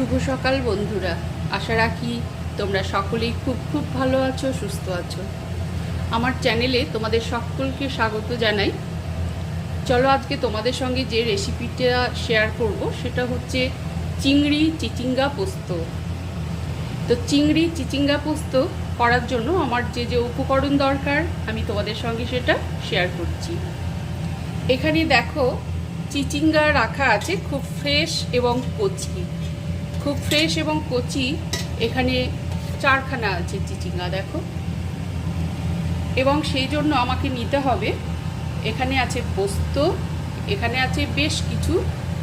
শুভ সকাল, বন্ধুরা। আশা রাখি তোমরা সকলেই খুব খুব ভালো আছো, সুস্থ আছো। আমার চ্যানেলে তোমাদের সকলকে স্বাগত জানাই। চলো আজকে তোমাদের সঙ্গে যে রেসিপিটা শেয়ার করব, সেটা হচ্ছে চিংড়ি চিচিঙ্গা পোস্ত। তো চিংড়ি চিচিঙ্গা পোস্ত করার জন্য আমার যে যে উপকরণ দরকার, আমি তোমাদের সঙ্গে সেটা শেয়ার করছি। এখানে দেখো, চিচিঙ্গা রাখা আছে খুব ফ্রেশ এবং কচি। খুব ফ্রেশ এবং কচি। এখানে চারখানা আছে চিচিঙ্গা, দেখো। এবং সেই জন্য আমাকে নিতে হবে। এখানে আছে পোস্ত, এখানে আছে বেশ কিছু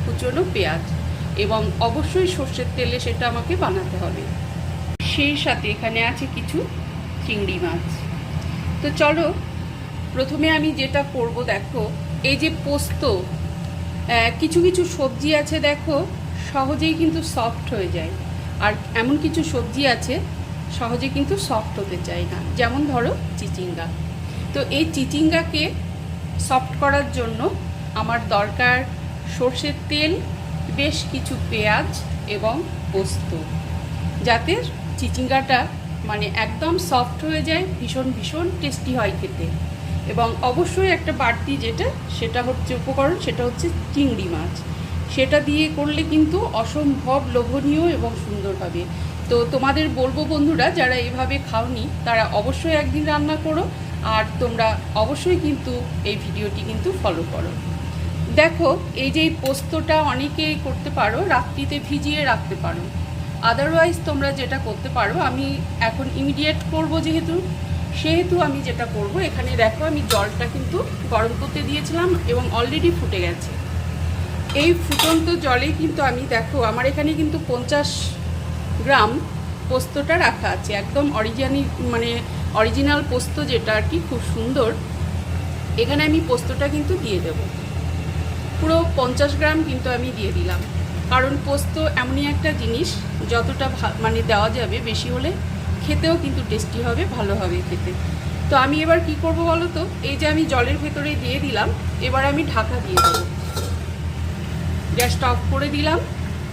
কুচনো পেঁয়াজ এবং অবশ্যই সর্ষের তেলে সেটা আমাকে বানাতে হবে। সেই সাথে এখানে আছে কিছু চিংড়ি মাছ। তো চলো, প্রথমে আমি যেটা করব, দেখো, এই যে পোস্ত কিছু কিছু সবজি আছে, দেখো। সহজেই কিন্তু সফট হয়ে যায়। আর এমন কিছু সবজি আছে, সহজে কিন্তু সফট হতে চায় না। যেমন ধরো চিচিঙ্গা। তো এই চিচিঙ্গাকে সফট করার জন্য আমার দরকার সর্ষের তেল, বেশ কিছু পেঁয়াজ এবং পোস্ত। যাতে চিচিঙ্গাটা মানে একদম সফট হয়ে যায়, ভীষণ ভীষণ টেস্টি হয় খেতে। এবং অবশ্যই একটা বাড়তি যেটা, সেটা হচ্ছে উপকরণ, সেটা হচ্ছে চিংড়ি মাছ। সেটা দিয়ে করলে কিন্তু অসম্ভব লোভনীয় এবং সুন্দর হবে। তো তোমাদের বলব বন্ধুরা, যারা এভাবে খাওনি, তারা অবশ্যই একদিন রান্না করো আর তোমরা অবশ্যই কিন্তু এই ভিডিওটি কিন্তু ফলো করো। দেখো, এই যে পোস্তটা অনেকেই করতে পারো, রাত্রিতে ভিজিয়ে রাখতে পারো। আদারওয়াইজ তোমরা যেটা করতে পারো, আমি এখন ইমিডিয়েট করব যেহেতু, সেহেতু আমি যেটা করব, এখানে দেখো আমি জলটা কিন্তু গরম করতে দিয়েছিলাম এবং অলরেডি ফুটে গেছে। এই ফুটন্ত জলে কিন্তু আমি, দেখো, আমার এখানে কিন্তু পঞ্চাশ গ্রাম পোস্তটা রাখা আছে, একদম অরিজিনালি মানে অরিজিনাল পোস্ত যেটা আর কি, খুব সুন্দর। এখানে আমি পোস্তটা কিন্তু দিয়ে দেবো। পুরো পঞ্চাশ গ্রাম কিন্তু আমি দিয়ে দিলাম। কারণ পোস্ত এমনই একটা জিনিস, যতটা মানে দেওয়া যাবে বেশি হলে খেতেও কিন্তু টেস্টি হবে, ভালো হবে খেতে। তো আমি এবার কি করব বলো তো? এই যে আমি জলের ভেতরে দিয়ে দিলাম, এবার আমি ঢাকা দিয়ে দেবো। গ্যাসটা অফ করে দিলাম।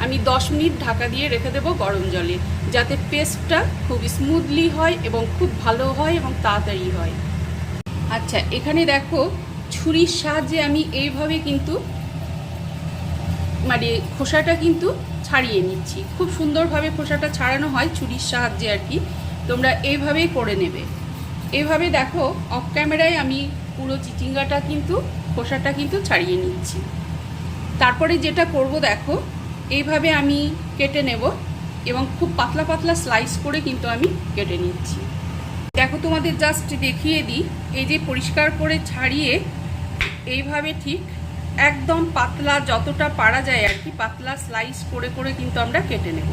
আমি দশ মিনিট ঢাকা দিয়ে রেখে দেবো গরম জলে, যাতে পেস্টটা খুব স্মুথলি হয় এবং খুব ভালো হয় এবং তাড়াতাড়ি হয়। আচ্ছা এখানে দেখো ছুরির সাহায্যে আমি এইভাবে কিন্তু মানে খোসাটা কিন্তু ছাড়িয়ে নিচ্ছি। খুব সুন্দরভাবে খোসাটা ছাড়ানো হয় ছুরির সাহায্যে আর কি। তোমরা এইভাবেই করে নেবে। এভাবে দেখো অফ ক্যামেরায় আমি পুরো চিচিঙ্গাটা কিন্তু, খোসাটা কিন্তু ছাড়িয়ে নিচ্ছি। তারপরে যেটা করব দেখো, এইভাবে আমি কেটে নেব এবং খুব পাতলা পাতলা স্লাইস করে কিন্তু আমি কেটে নিচ্ছি। দেখো তোমাদের জাস্ট দেখিয়ে দিই, এই যে পরিষ্কার করে ছাড়িয়ে এইভাবে ঠিক একদম পাতলা যতটা পারা যায় আর কি, পাতলা স্লাইস করে করে কিন্তু আমরা কেটে নেব।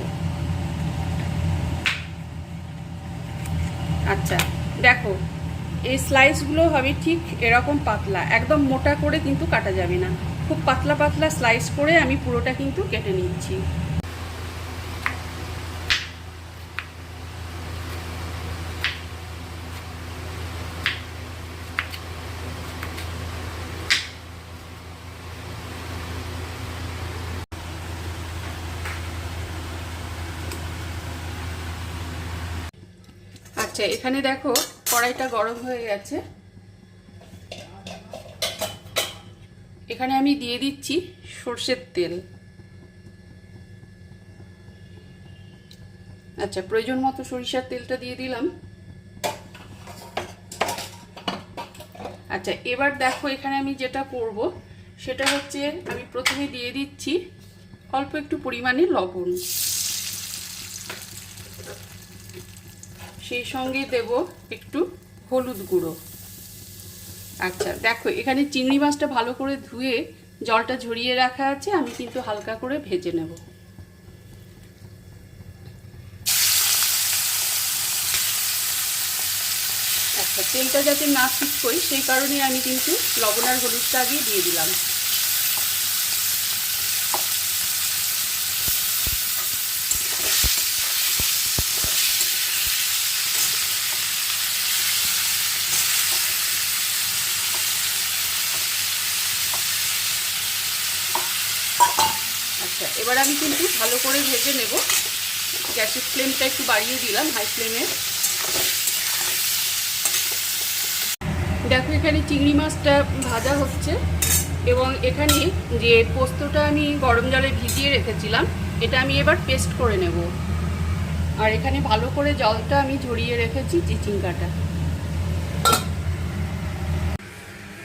আচ্ছা দেখো, এই স্লাইসগুলো হবে ঠিক এরকম পাতলা, একদম মোটা করে কিন্তু কাটা যাবে না। খুব পাতলা পাতলা স্লাইস করে আমি পুরোটা কিন্তু কেটে নিচ্ছি। আচ্ছা এখানে দেখো কড়াইটা গরম হয়ে গেছে। এখানে আমি দিয়ে দিচ্ছি সর্ষের তেল। আচ্ছা প্রয়োজন মতো সরিষার তেলটা দিয়ে দিলাম। আচ্ছা এবার দেখো এখানে আমি যেটা করব, সেটা হচ্ছে আমি প্রথমে দিয়ে দিচ্ছি অল্প একটু পরিমাণে লবণ। সেই সঙ্গে দেব একটু হলুদ গুঁড়ো। আচ্ছা দেখো, এখানে চিংড়ি মাছটা ভালো করে ধুয়ে জলটা ঝরিয়ে রাখা আছে, আমি কিন্তু হালকা করে ভেজে নেব। আচ্ছা তেলটা যাতে না শুকোই সেই কারণে আমি কিন্তু লবণ আর হলুদটা আগে দিয়ে দিলাম। এবার আমি কিন্তু ভালো করে ভেজে নেব। গ্যাসের ফ্লেমটা একটু বাড়িয়ে দিলাম, হাই ফ্লেমে। দেখো এখানে চিংড়ি মাছটা ভাজা হচ্ছে এবং এখানে যে পোস্তটা আমি গরম জলে ভিজিয়ে রেখেছিলাম, এটা আমি এবার পেস্ট করে নেব। আর এখানে ভালো করে জলটা আমি ঝরিয়ে রেখেছি চিচিঙ্গাটা।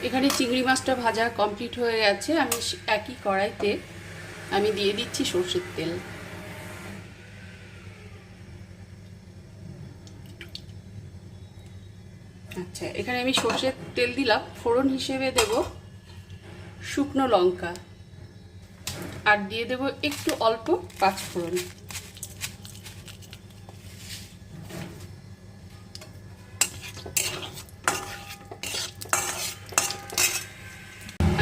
এখানে চিংড়ি মাছটা ভাজা কমপ্লিট হয়ে গেছে, আমি একই কড়াইতে আমি দিয়ে দিচ্ছি সর্ষের তেল। আচ্ছা এখানে আমি সর্ষের তেল দিলাম। ফোড়ন হিসেবে দেব শুকনো লঙ্কা। আর দিয়ে দেব একটু অল্প পাঁচ ফোড়ন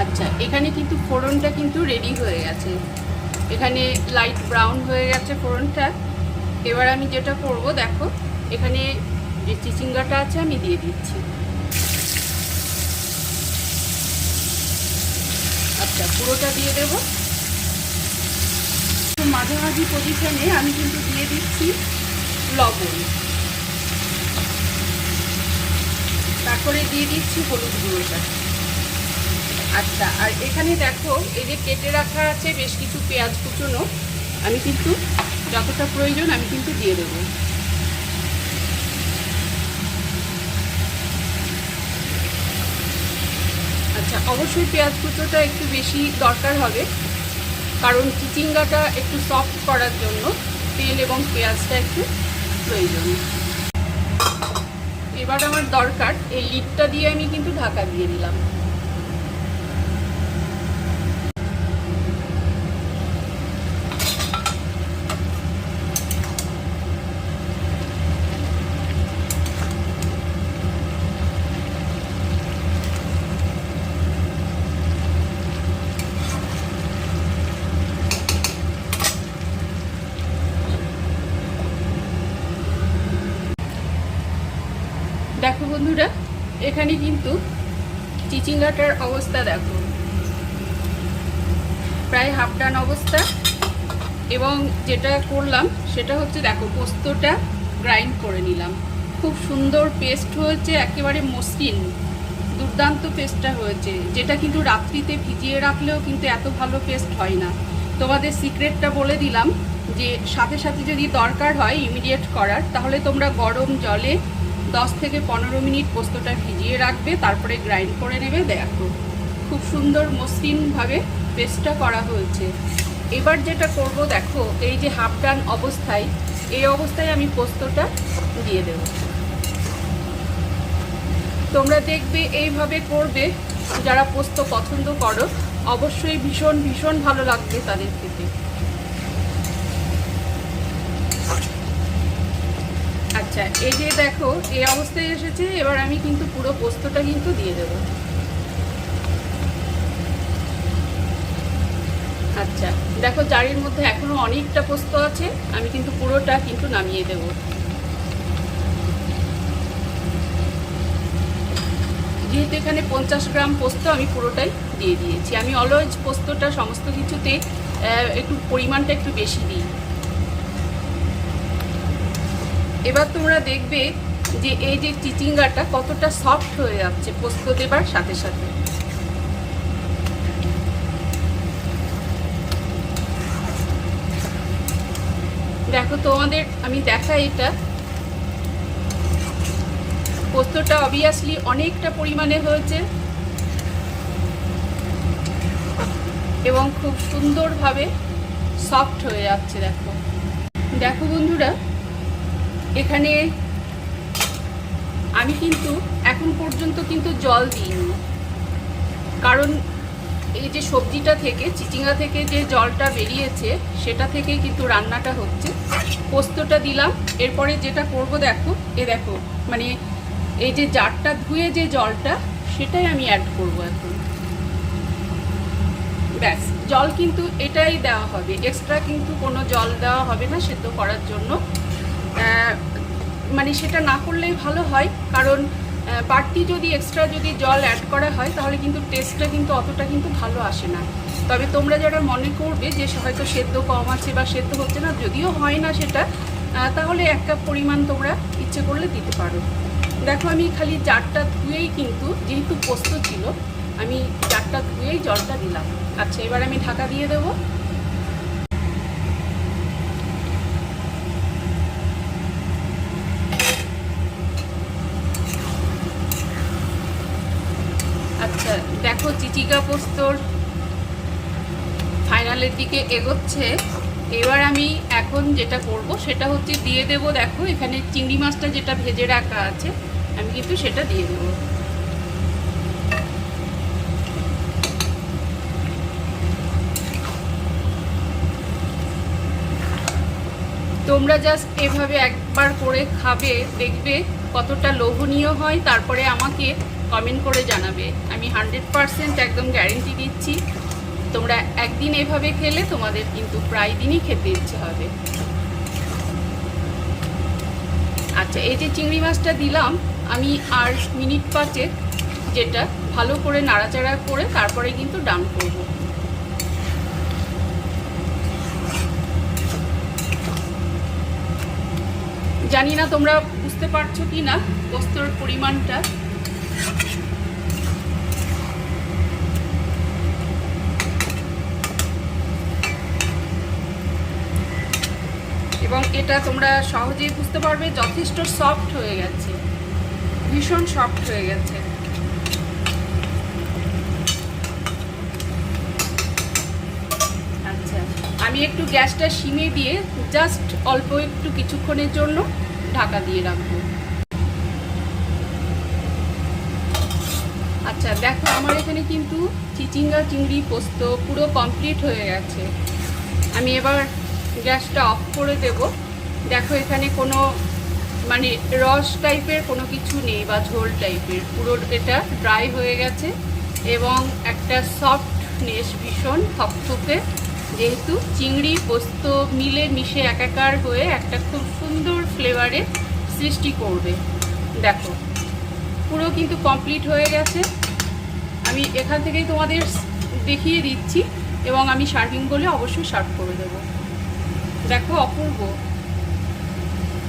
আচ্ছা এখানে কিন্তু ফোড়নটা কিন্তু রেডি হয়ে গেছে। এখানে লাইট ব্রাউন হয়ে গেছে ফোড়নটা। এবার আমি যেটা করব, দেখো, এখানে যে চিচিঙ্গাটা আছে, আমি দিয়ে দিচ্ছি। আচ্ছা পুরোটা দিয়ে দেব। মাঝামাঝি পজিশনে আমি কিন্তু দিয়ে দিচ্ছি লবণ। তারপরে দিয়ে দিচ্ছি হলুদ গুঁড়োটা। আচ্ছা আর এখানে দেখো, এই যে কেটে রাখা আছে বেশ কিছু পেঁয়াজ কুচুনো, আমি কিন্তু যতটা প্রয়োজন আমি কিন্তু দিয়ে দেবো। আচ্ছা অবশ্যই পেঁয়াজ কুচোটা একটু বেশি দরকার হবে, কারণ চিচিঙ্গাটা একটু সফট করার জন্য তেল এবং পেঁয়াজটা একটু প্রয়োজন। এবার আমার দরকার, এই লিডটা দিয়ে আমি কিন্তু ঢাকা দিয়ে দিলাম দেখো বন্ধুরা, এখানে কিন্তু চিচিঙ্গাটার অবস্থা দেখো। প্রায় হাফ ডান অবস্থা। এবং যেটা করলাম, সেটা হচ্ছে দেখো, পোস্তটা গ্রাইন্ড করে নিলাম। খুব সুন্দর পেস্ট হয়েছে, একেবারে মসৃণ, দুর্দান্ত পেস্টটা হয়েছে। যেটা কিন্তু রাত্রিতে ভিজিয়ে রাখলেও কিন্তু এত ভালো পেস্ট হয় না। তোমাদের সিক্রেটটা বলে দিলাম যে, সাথে সাথে যদি দরকার হয়, ইমিডিয়েট করার, তাহলে তোমরা গরম জলে দশ থেকে পনেরো মিনিট পোস্তটা ভিজিয়ে রাখবে, তারপরে গ্রাইন্ড করে নেবে, দেখো। খুব সুন্দর মসৃণভাবে পেস্টটা করা হয়েছে। এবার যেটা করব, দেখো, এই যে হাফ ডান অবস্থায়, এই অবস্থায় আমি পোস্তটা দিয়ে দেব। তোমরা দেখবে, এইভাবে করবে। যারা পোস্ত পছন্দ করো, অবশ্যই ভীষণ ভীষণ ভালো লাগবে তাদের খেতে আচ্ছা এই যে দেখো, এই অবস্থায় এসেছে, এবার আমি কিন্তু পুরো পোস্তটা কিন্তু দিয়ে দেব। আচ্ছা দেখো জারির মধ্যে এখনও অনেকটা পোস্ত আছে, আমি কিন্তু পুরোটা কিন্তু নামিয়ে দেব। যেহেতু এখানে পঞ্চাশ গ্রাম পোস্ত, আমি পুরোটাই দিয়ে দিয়েছি। আমি অলওয়েজ পোস্তটা সমস্ত কিছুতে একটু পরিমাণটা একটু বেশি দিই। এবার তোমরা দেখবে যে এই যে চিচিঙ্গাটা কতটা সফট হয়ে যাচ্ছে পোস্ত দেবার সাথে সাথে। দেখো তোমাদের, আমি দেখাই এটা। পোস্তটা অবভিয়াসলি অনেকটা পরিমাণে হয়েছে। এবং খুব সুন্দরভাবে সফট হয়ে যাচ্ছে, দেখো। দেখো বন্ধুরা এখানে আমি কিন্তু এখন পর্যন্ত কিন্তু জল দিইনি। কারণ এই যে সবজিটা থেকে, চিচিঙ্গা থেকে যে জলটা বেরিয়েছে, সেটা থেকে কিন্তু রান্নাটা হচ্ছে। পোস্তটা দিলাম, এরপরে যেটা করব দেখো, এ দেখো মানে এই যে জারটা ধুয়ে যে জলটা, সেটাই আমি অ্যাড করব এখন। ব্যাস, জল কিন্তু এটাই দেওয়া হবে। এক্সট্রা কিন্তু কোনো জল দেওয়া হবে না সেদ্ধ করার জন্য। মানে সেটা না করলেই ভালো হয়, কারণ বাড়তি যদি এক্সট্রা যদি জল অ্যাড করা হয়, তাহলে কিন্তু টেস্টটা কিন্তু অতটা কিন্তু ভালো আসে না। তবে তোমরা যারা মনে করবে যে হয়তো সেদ্ধ কম আছে বা সেদ্ধ হচ্ছে না, যদিও হয় না সেটা তাহলে এক কাপ পরিমাণ তোমরা ইচ্ছে করলে দিতে পারো। দেখো, আমি খালি জারটা ধুয়েই কিন্তু, যেহেতু পোস্ত ছিল, আমি জারটা ধুয়েই জলটা দিলাম। আচ্ছা এবার আমি ঢাকা দিয়ে দেবো আচ্ছা চিচিকা পোস্তর ফাইনালের দিকে এগোচ্ছে। এবার আমি এখন যেটা করব, সেটা হচ্ছে দিয়ে দেব, দেখো, এখানে চিংড়ি মাছটা যেটা ভেজে রাখা আছে, আমি কিন্তু সেটা দিয়ে দেবো। তোমরা জাস্ট এভাবে একবার করে খাবে, দেখবে কতটা লোভনীয় হয় তারপরে আমাকে কমেন্ট করে জানাবে। আমি হান্ড্রেড পারসেন্ট একদম গ্যারেন্টি দিচ্ছি, তোমরা একদিন এভাবে খেলে তোমাদের কিন্তু প্রায় দিনই খেতে ইচ্ছে হবে। আচ্ছা এই যে চিংড়ি মাছটা দিলাম, আমি আর মিনিট পাঁচেক যেটা ভালো করে নাড়াচাড়া করে তারপরে কিন্তু ডান করব। জানি না তোমরা বুঝতে পারছ কি না? পোস্তর পরিমাণটা? এবং এটা তোমরা সহজেই বুঝতে পারবে, যথেষ্ট সফট হয়ে গেছে। ভীষণ সফট হয়ে গেছে। আচ্ছা আমি একটু গ্যাসটা সিমে দিয়ে জাস্ট অল্প একটু কিছুক্ষণের জন্য ঢাকা দিয়ে রাখব। আচ্ছা দেখো, আমার এখানে কিন্তু চিচিঙ্গা, চিংড়ি, পোস্ত পুরো কমপ্লিট হয়ে গেছে। আমি এবার গ্যাসটা অফ করে দেব। দেখো, এখানে কোনো মানে রস টাইপের কোনো কিছু নেই বা ঝোল টাইপের পুরো এটা ড্রাই হয়ে গেছে এবং একটা সফটনেস ভীষণ থপথপে যেহেতু চিংড়ি, পোস্ত মিলে মিশে একাকার হয়ে একটা খুব সুন্দর ফ্লেভারের সৃষ্টি করবে। দেখো, পুরো কিন্তু কমপ্লিট হয়ে গেছে। আমি এখান থেকেই তোমাদের দেখিয়ে দিচ্ছি এবং আমি সার্ভিং বলে অবশ্যই সার্ভ করে দেবো। দেখো, অপূর্ব।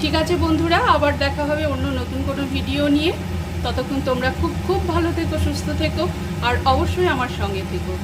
ঠিক আছে বন্ধুরা, আবার দেখা হবে অন্য নতুন কোনো ভিডিও নিয়ে। ততক্ষণ তোমরা খুব খুব ভালো থেকো, সুস্থ থেকো, আর অবশ্যই আমার সঙ্গে থেকো।